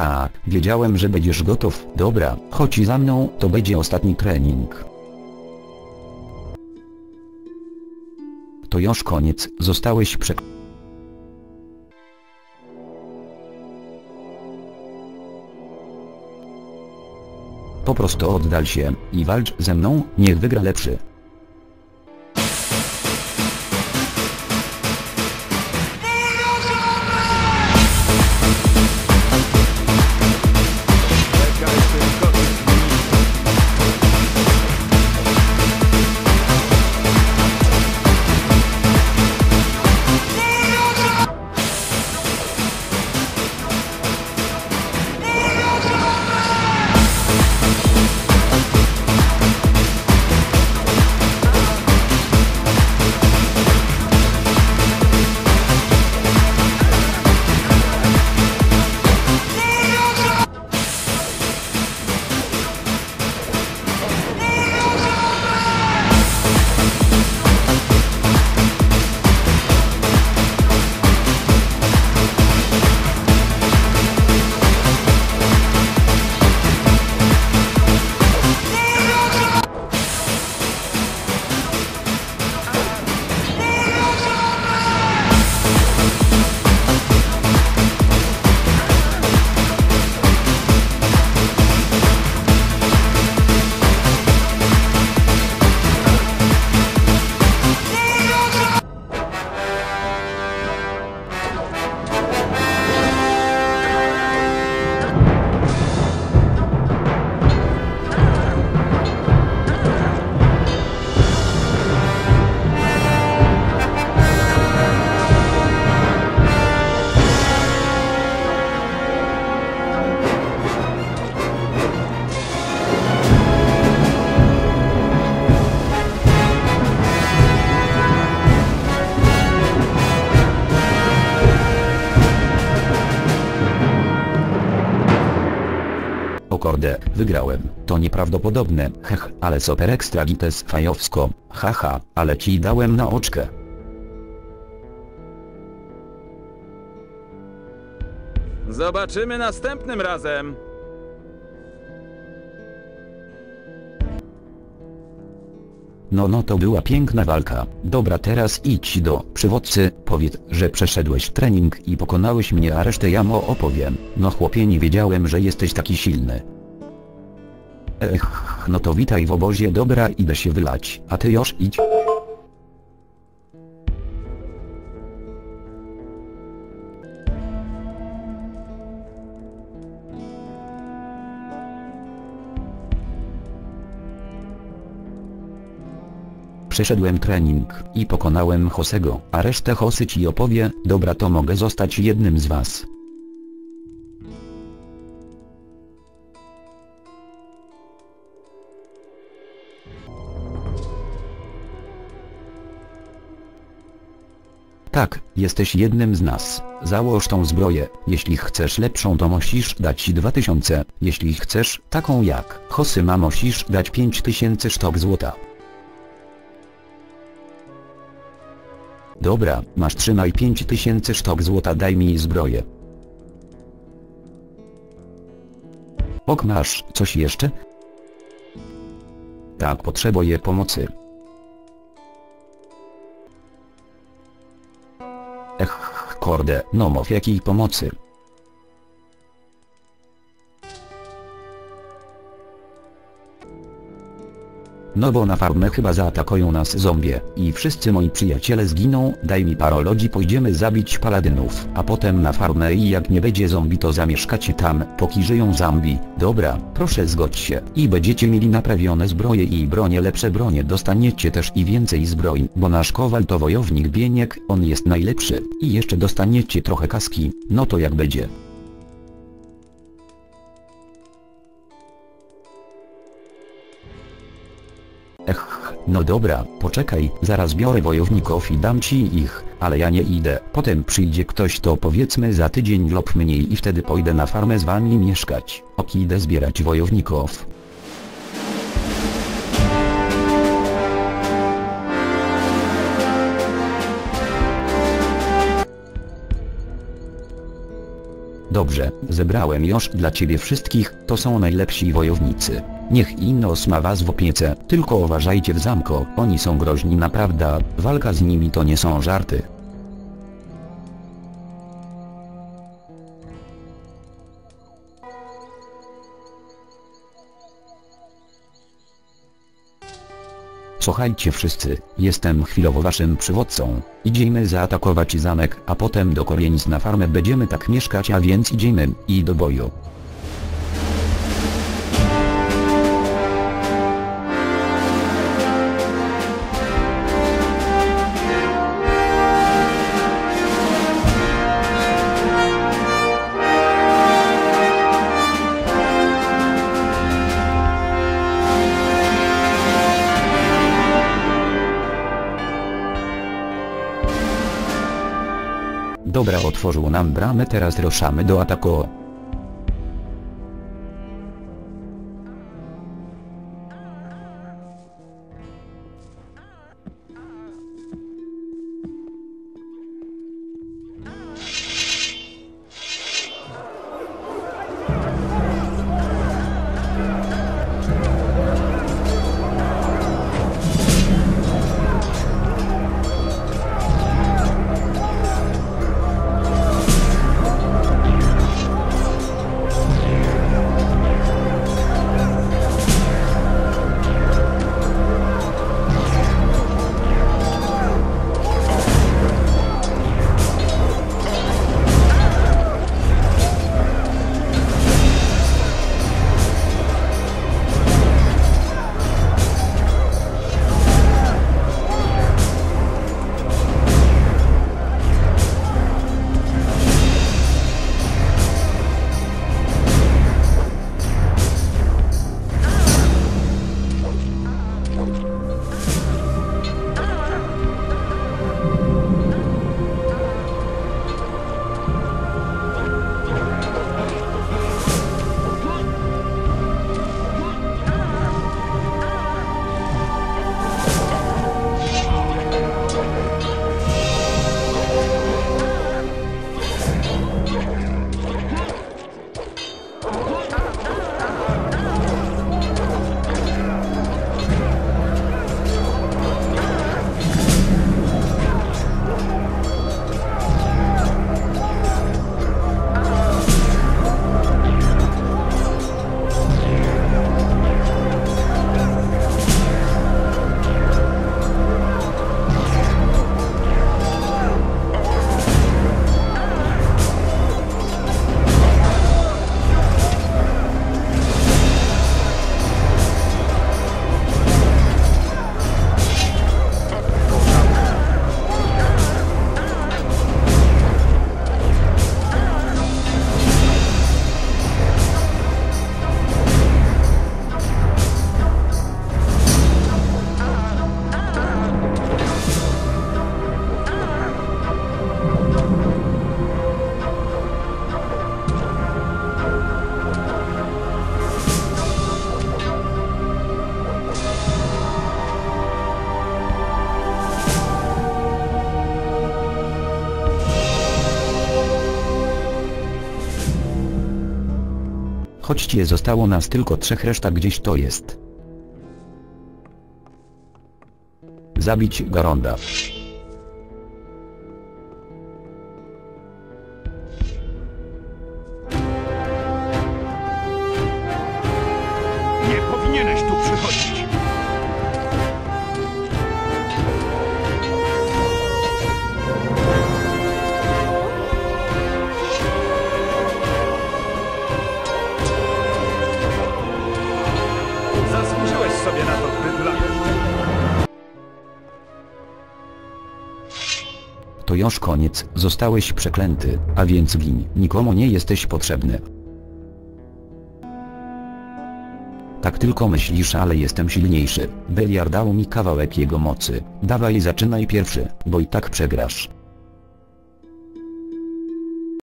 Haha, wiedziałem, że będziesz gotów. Dobra, chodź za mną, to będzie ostatni trening. To już koniec, zostałeś prze... Po prostu oddal się i walcz ze mną, niech wygra lepszy. Kurde, wygrałem. To nieprawdopodobne. Hech, ale super ekstra gites fajowsko. Haha, ale ci dałem na oczkę. Zobaczymy następnym razem. No no to była piękna walka. Dobra teraz idź do przywódcy, powiedz, że przeszedłeś trening i pokonałeś mnie a resztę ja mu opowiem. No chłopie nie wiedziałem, że jesteś taki silny. Ech, no to witaj w obozie dobra idę się wylać, a ty już idź. Przeszedłem trening i pokonałem Hosego, a resztę Hosy ci opowie, dobra to mogę zostać jednym z was. Tak, jesteś jednym z nas. Załóż tą zbroję. Jeśli chcesz lepszą to musisz dać 2000. Jeśli chcesz taką jak Hosy ma musisz dać 5000 sztok złota. Dobra, masz trzymaj 5000 sztok złota daj mi zbroję. Ok masz, coś jeszcze? Tak potrzebuję pomocy. Ech, korde, no mów jakiej pomocy. No bo na farmę chyba zaatakują nas zombie i wszyscy moi przyjaciele zginą, daj mi parologii pójdziemy zabić paladynów, a potem na farmę i jak nie będzie zombie to zamieszkacie tam, póki żyją zombie. Dobra, proszę zgodź się i będziecie mieli naprawione zbroje i bronie lepsze bronie dostaniecie też i więcej zbroi, bo nasz kowal to wojownik Bieniek, on jest najlepszy i jeszcze dostaniecie trochę kaski, no to jak będzie. Ech, no dobra, poczekaj, zaraz biorę wojowników i dam ci ich, ale ja nie idę. Potem przyjdzie ktoś to powiedzmy za tydzień lub mniej i wtedy pójdę na farmę z wami mieszkać. Ok idę zbierać wojowników. Dobrze, zebrałem już dla ciebie wszystkich, to są najlepsi wojownicy. Niech Innos ma was w opiece, tylko uważajcie w zamko, oni są groźni naprawdę, walka z nimi to nie są żarty. Słuchajcie wszyscy, jestem chwilowo waszym przywódcą. Idziemy zaatakować zamek, a potem do Korienic na farmę będziemy tak mieszkać, a więc idziemy i do boju. Dobra otworzył nam bramę teraz ruszamy do ataku. Chodźcie zostało nas tylko trzech reszta gdzieś to jest. Zabić Garonda. To już koniec, zostałeś przeklęty, a więc gin, nikomu nie jesteś potrzebny. Tak tylko myślisz, ale jestem silniejszy. Beliar dał mi kawałek jego mocy. Dawaj zaczynaj pierwszy, bo i tak przegrasz.